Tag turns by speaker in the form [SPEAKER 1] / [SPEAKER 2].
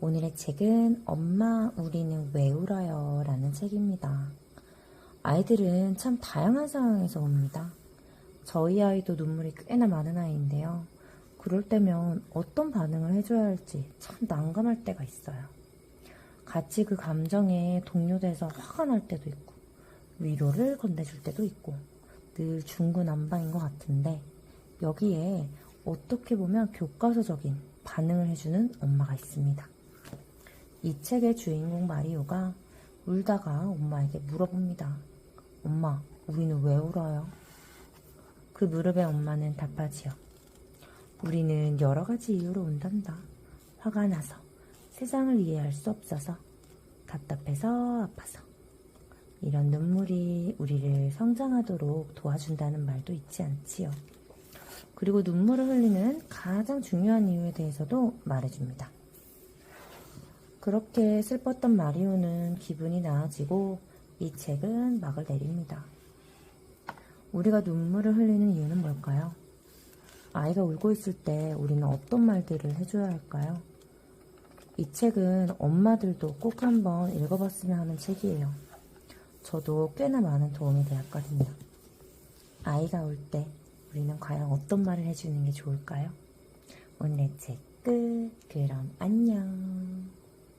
[SPEAKER 1] 오늘의 책은 엄마 우리는 왜 울어요 라는 책입니다. 아이들은 참 다양한 상황에서 옵니다. 저희 아이도 눈물이 꽤나 많은 아이인데요. 그럴 때면 어떤 반응을 해줘야 할지 참 난감할 때가 있어요. 같이 그 감정에 동요돼서 화가 날 때도 있고, 위로를 건네줄 때도 있고, 늘 중구난방인 것 같은데, 여기에 어떻게 보면 교과서적인 반응을 해주는 엄마가 있습니다. 이 책의 주인공 마리오가 울다가 엄마에게 물어봅니다. 엄마, 우리는 왜 울어요? 그 무릎에 엄마는 답하지요. 우리는 여러 가지 이유로 운단다. 화가 나서, 세상을 이해할 수 없어서, 답답해서, 아파서. 이런 눈물이 우리를 성장하도록 도와준다는 말도 있지 않지요. 그리고 눈물을 흘리는 가장 중요한 이유에 대해서도 말해줍니다. 그렇게 슬펐던 마리오는 기분이 나아지고 이 책은 막을 내립니다. 우리가 눈물을 흘리는 이유는 뭘까요? 아이가 울고 있을 때 우리는 어떤 말들을 해줘야 할까요? 이 책은 엄마들도 꼭 한번 읽어봤으면 하는 책이에요. 저도 꽤나 많은 도움이 되었거든요. 아이가 울 때 우리는 과연 어떤 말을 해주는 게 좋을까요? 오늘의 책 끝. 그럼 안녕.